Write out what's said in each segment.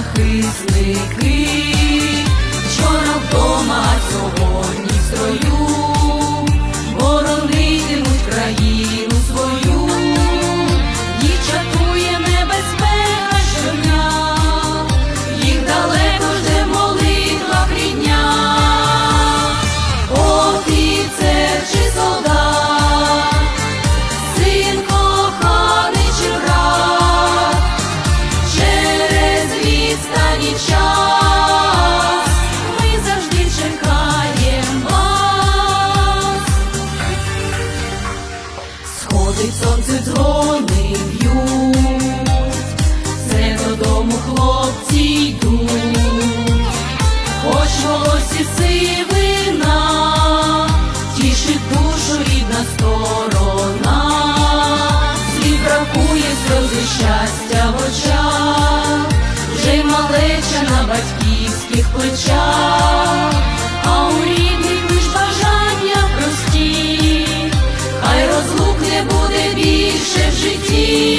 захисники, вчора вдома, сьогодні в строю, Сонце дзвони б'ють, все додому хлопці йдуть. Хоч волосі сивина, тішить душу рідна сторона, слів бракує сльози щастя в очах, вже й малеча на батьківських плечах, а у рідних лиш бажання прості, хай розлук не буде більше в житті,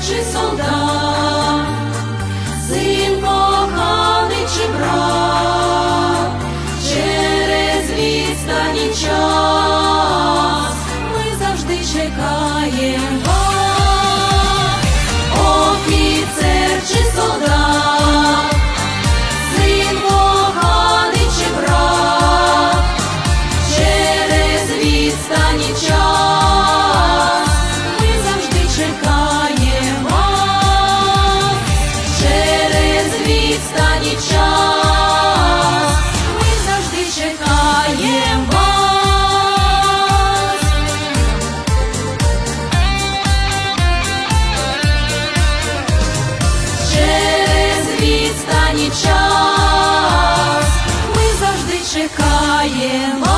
J'ai soldat. Час ми завжди чекаємо.